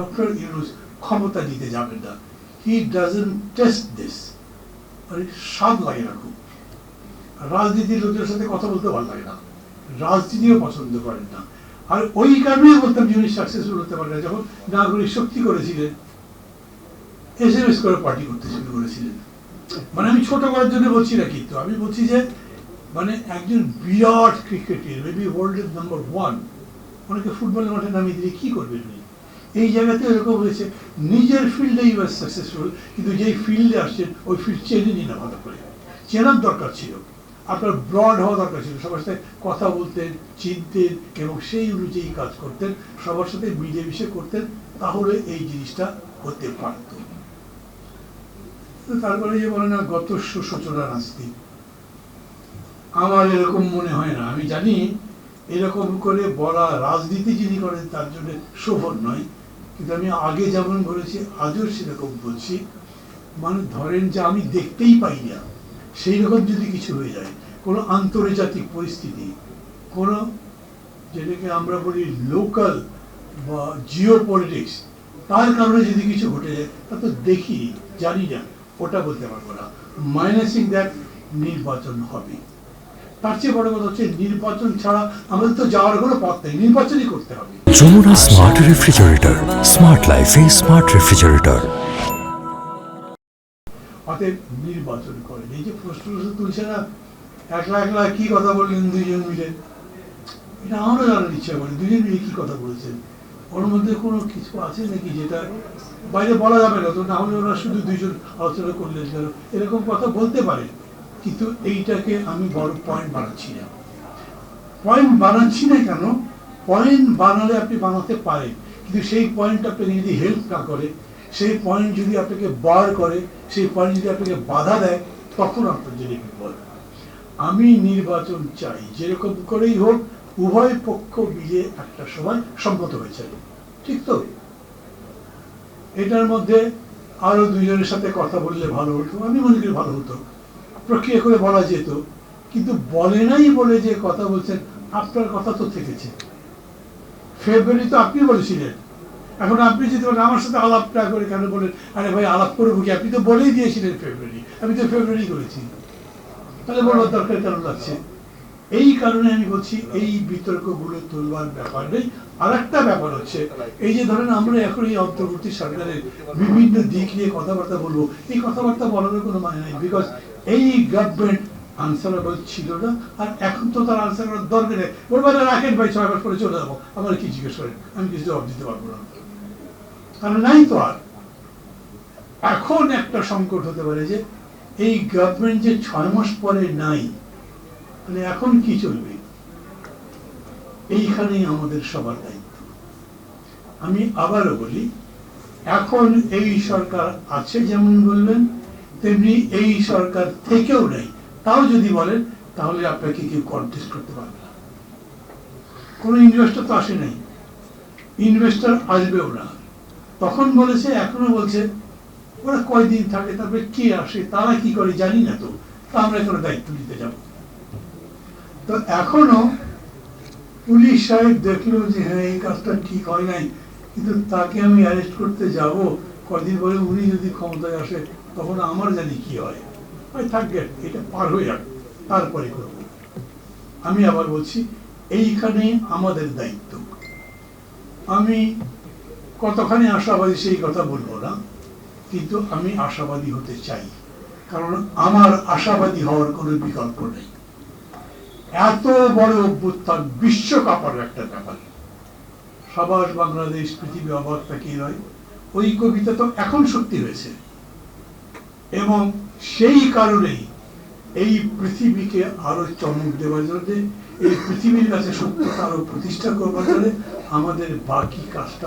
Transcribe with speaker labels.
Speaker 1: Doctor Yunus ক্ষমতা দিতে যাবেন না। হি ডাজেন্ট টেস্ট দিস মানে স্বাদ লাগে না খুব। রাজনীতির লোকের সাথে কথা বলতে ভালো লাগে না। রাজনীতিও পছন্দ করেন না। আর ওই কারণেই বলতাম যে উনি সাকসেসফুল হতে পারেন যখন নাগরিক শক্তি করেছিলেন এস এম এস করে পার্টি করতে শুরু করেছিলেন। মানে আমি ছোট করার জন্য বলছি না কিন্তু। আমি বলছি যে মানে একজন বিরাট ক্রিকেটের মেবি ওয়ার্ল্ডের নাম্বার ওয়ান অনেকে ফুটবলের মাঠে নামিয়ে দিলে কি করবেন উনি? এই জায়গাতে এরকম হয়েছে, নিজের ফিল্ডে ইউর সাকসেসফুল কিন্তু যেই ফিল্ডে আসছেন, ওই ফিল্ড চেনে নিন না ভালো করে। চেনার দরকার ছিল। আপনার ব্রড হওয়া দরকার ছিল। সবার সাথে কথা বলতেন, চিনতেন এবং সেই অনুযায়ী কাজ করতেন, সবার সাথে মিলেমিশে করতেন, তাহলে এই জিনিসটা হতে পারত। তারপরে যে বলে না, গত সুসূচনা নাস্তি আমার এরকম মনে হয় না। আমি জানি, এরকম করে বলা রাজনীতি যিনি করেন, তার জন্য শোভন নয়। কিন্তু আমি আগে যেমন বলেছি, আজও সেরকম বলছি। মানে ধরেন যে আমি দেখতেই পাই না সেই রকম যদি কিছু হয়ে যায়, কোনো আন্তর্জাতিক পরিস্থিতি, কোনো যেটাকে আমরা বলি লোকাল বা জিও পলিটিক্স তার কারণে যদি কিছু ঘটে যায়, তা তো দেখি, জানি না, ওটা বলতে পারব না। মাইনাসিং দ্যাট নির্বাচন হবে। তার চেয়ে বড় কথা হচ্ছে নির্বাচন ছাড়া আমাদের তো যাওয়ার কোনো পথ নেই। নির্বাচনই করতে হবে।
Speaker 2: যমুনা স্মার্ট রেফ্রিজারেটর স্মার্ট লাইফে স্মার্ট রেফ্রিজারেটর
Speaker 1: অতএব নির্বাচন করেন। এই যে প্রশ্ন তুলছে না একলা একলা কি কথা বললেন দুইজন মিলে? এটা আমারও জানার ইচ্ছা করে। দুজন মিলে কি কথা বলেছেন? ওর মধ্যে কোনো কিছু আছে নাকি যেটা বাইরে বলা যাবে না? তো না হলে ওরা শুধু দুইজন আলোচনা করলেন এরকম কথা বলতে পারে কিন্তু এইটাকে আমি বড় পয়েন্ট বানাচ্ছি না। পয়েন্ট বানাচ্ছি না কেন? পয়েন্ট বানালে আপনি বানাতে পারেন। কিন্তু সেই পয়েন্ট আপনাকে যদি হেল্প না করে, সেই পয়েন্ট যদি আপনাকে বার করে, সেই পয়েন্ট যদি আপনাকে বাধা দেয়, তখন আপনার জন্য বিপদ আমি নির্বাচন চাই। যেরকম করেই হোক, উভয় পক্ষ মিলে একটা সময় সম্মত হয়েছে। ঠিক তো? এটার মধ্যে আরও দুইজনের সাথে কথা বললে ভালো হতো, আমি মনে করি ভালো হতো। প্রক্রিয়া করে বলা যেত, কিন্তু বলে নাই বলে যে কথা বলছেন, আপনার কথা তো থেকেছে। ফেব্রুয়ারি তো আপনি বলেছিলেন। এখন আপনি যদি বলেন, আমার সাথে আলাপ না করে কেন বলেন? আরে ভাই, আলাপ করব কি? আপনি তো বলেই দিয়েছিলেন ফেব্রুয়ারি। আমি তো ফেব্রুয়ারি করেছি। তাহলে বলার দরকার কেন লাগছে? এই কারণে আমি বলছি, এই বিতর্কগুলো তুলবার ব্যাপার নেই। আর একটা ব্যাপার হচ্ছে, এই যে ধরেন আমরা এখন এই অন্তর্বর্তী সরকারের বিভিন্ন দিক নিয়ে কথাবার্তা বলব, এই কথাবার্তা বলার কোনো মানে নেই বিকজ এই গভর্নমেন্ট আনসারেবল ছিল না আর এখন তো তার আনসার করার দরকার নেই। বলব না, রাখেন ভাই ছয় মাস পরে চলে যাব। আমার কি জিজ্ঞেস করেন? আমি কিছু জবাব দিতে পারব না। কারণ নাই তো আর। এখন একটা সংকট হতে পারে যে এই গভর্নমেন্ট যে ছয় মাস পরে নাই মানে এখন কি চলবে? এইখানেই আমাদের সবার দায়িত্ব। আমি আবারও বলি এখন এই সরকার আছে যেমন বললেন তেমনি এই সরকার থেকেও নেই। তাও যদি বলেন, তাহলে আপনাকে কেউ কন্টেস্ট করতে পারবে না। কোনো ইনভেস্টর তো আসে নাই। ইনভেস্টর আসবেও না। তখন বলেছে, এখনও বলছে, ওরা কয়দিন থাকে, তারপরে কে আসে, তারা কি করে জানি না তো। তা আমরা কোনো দায়িত্ব নিতে যাব। তো এখনও পুলিশ সাহেব দেখল যে হ্যাঁ এই কাজটা ঠিক হয় নাই, কিন্তু তাকে আমি অ্যারেস্ট করতে যাব। কদিন পরে উনি যদি ক্ষমতায় আসে তখন আমার জানি কি হয়। ওই থাকবে, এটা পার হয়ে যাক তারপরে করব। আমি আবার বলছি এইখানে আমাদের দায়িত্ব। আমি কতখানি আশাবাদী সেই কথা বলব না, কিন্তু আমি আশাবাদী হতে চাই। কারণ আমার আশাবাদী হওয়ার কোনো বিকল্প নেই। এত বড় অভ্যুত্থান বিশ্বকাপের একটা ব্যাপার। সাবাস, বাংলাদেশ, পৃথিবী অবাক, তাকিয়ে রয় ওই কবিতা তো এখন সত্যি হয়েছে। এবং সেই কারণেই এই পৃথিবীকে আরও চমক দেওয়ার জন্য, এই পৃথিবীর কাছে সত্যতা আরও প্রতিষ্ঠা করবার জন্য আমাদের বাকি কাজটা